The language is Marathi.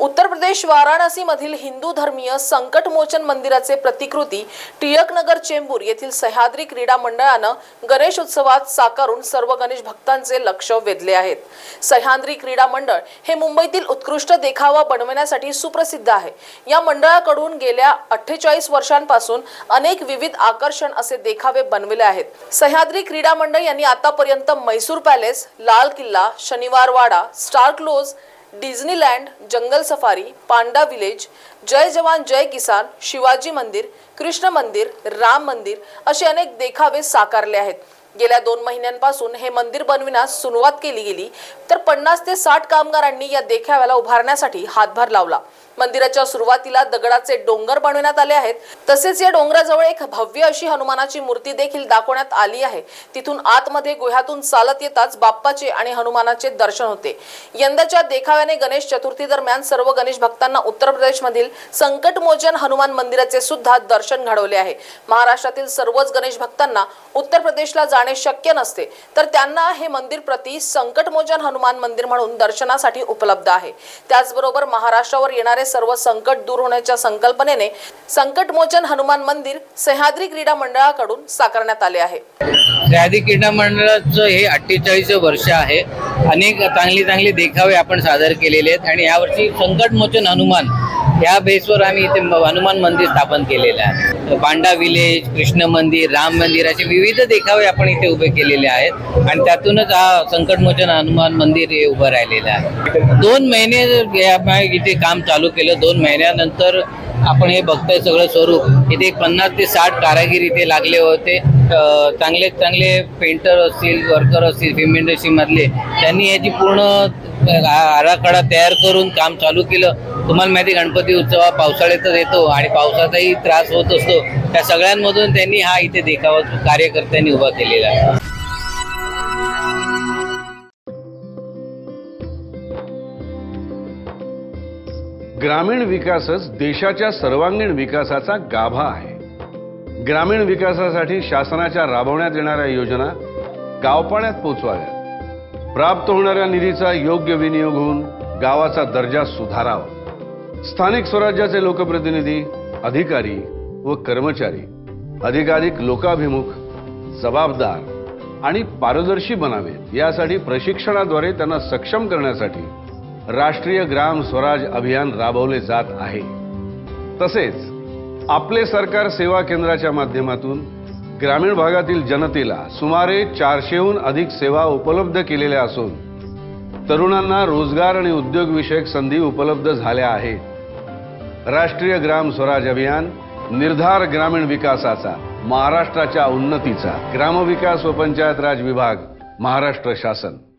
उत्तर प्रदेश वाराणसीमधील हिंदू धर्मीय संकटमोचन मंदिराचे प्रतिकृती टिळकनगर चेंबूर येथील सह्याद्री क्रीडा मंडळानं गणेश उत्सवात साकारून सर्व गणेश भक्तांचे लक्ष वेधले आहेत. सह्याद्री क्रीडा मंडळ हे मुंबईतील उत्कृष्ट देखावा बनवण्यासाठी सुप्रसिद्ध आहे. या मंडळाकडून गेल्या अठ्ठेचाळीस वर्षांपासून अनेक विविध आकर्षण असे देखावे बनविले आहेत. सह्याद्री क्रीडा मंडळ यांनी आतापर्यंत Mysore palace Lal Qila Shaniwarwada star close Disneyland jungle safari panda village जय जवान जय किसान शिवाजी मंदिर कृष्ण मंदिर राम मंदिर असे अनेक देखावे साकारले आहेत. गेल्या दोन महिन्यांपासून हे मंदिर बनविण्यास सुरुवात केली गेली तर पन्नास ते साठ कामगारांनी या देखाव्याला उभारण्यासाठी हातभार लावला. मंदिराच्या सुरुवातीला दगडाचे डोंगर बनवण्यात आले आहेत. तसेच या डोंगराजवळ एक भव्य अशी हनुमानाची मूर्ती देखील दाखवण्यात आली आहे. तिथून आतमध्ये गुह्यातून चालत येताच बाप्पाचे आणि हनुमानाचे दर्शन होते. यंदाच्या देखाव्याने गणेश चतुर्थी दरम्यान सर्व गणेश भक्तांना उत्तर प्रदेशमधील संकटमोचन हनुमान मंदिराचे सुद्धा दर्शन घडवले आहे. महाराष्ट्रातील सर्वच गणेश भक्तांना उत्तर प्रदेशला जाणे शक्य नसते तर त्यांना हे मंदिर प्रति संकटमोचन हनुमान मंदिर म्हणून दर्शनासाठी उपलब्ध आहे. त्याचबरोबर महाराष्ट्रावर येणारे सर्व संकट दूर होण्याच्या संकल्पनेने संकटमोचन हनुमान मंदिर सह्याद्री क्रीडा मंडळाकडून साकारण्यात आले आहे. सह्याद्री क्रीडा मंडळाचं हे अठ्ठेचाळीस वर्ष आहे. अनेक चांगले चांगले देखावे आपण सादर केलेले आहेत आणि यावर्षी संकटमोचन हनुमान या बेसवर आम्ही इथे हनुमान मंदिर स्थापन केलेलं आहे. पांडा विलेज कृष्ण मंदिर राम मंदिर असे विविध देखावे आपण इथे उभे केलेले आहेत. आणि त्यातूनच हा संकटमोचन हनुमान मंदिर हे उभं राहिलेलं आहे. दोन महिने इथे काम चालू केलं दोन महिन्यानंतर आपण हे बघतोय सगळं स्वरूप. इथे एक पन्नास ते साठ कारागीर इथे लागले होते. चांगले चांगले पेंटर असतील वर्कर असतील फिल्म इंडस्ट्रीमधले त्यांनी याची पूर्ण आराखडा तयार करून काम चालू केलं. तुम्हाला माहिती गणपती उत्सव हा पावसाळ्यातच येतो आणि पावसाचाही त्रास होत असतो. त्या सगळ्यांमधून त्यांनी हा इथे देखावा कार्यकर्त्यांनी उभा केलेला आहे. ग्रामीण विकासच देशाच्या सर्वांगीण विकासाचा गाभा आहे. ग्रामीण विकासासाठी शासनाच्या राबवण्यात येणाऱ्या योजना गावपाड्यात पोचवाव्यात. प्राप्त होणाऱ्या निधीचा योग्य विनियोग होऊन गावाचा दर्जा सुधारावा. स्थानिक स्वराज्याचे लोकप्रतिनिधी अधिकारी व कर्मचारी अधिकाधिक लोकाभिमुख जबाबदार आणि पारदर्शी बनावेत यासाठी प्रशिक्षणाद्वारे त्यांना सक्षम करण्यासाठी राष्ट्रीय ग्राम स्वराज अभियान राबवले जात आहे. तसेच आपले सरकार सेवा केंद्राच्या माध्यमातून ग्रामीण भागातील जनतेला सुमारे चारशेहून अधिक सेवा उपलब्ध केलेल्या असून तरुणांना रोजगार आणि उद्योगविषयक संधी उपलब्ध झाल्या आहेत. राष्ट्रीय ग्राम स्वराज अभियान निर्धार ग्रामीण विकासाचा महाराष्ट्राच्या उन्नतीचा ग्रामविकास व पंचायत राज विभाग महाराष्ट्र शासन.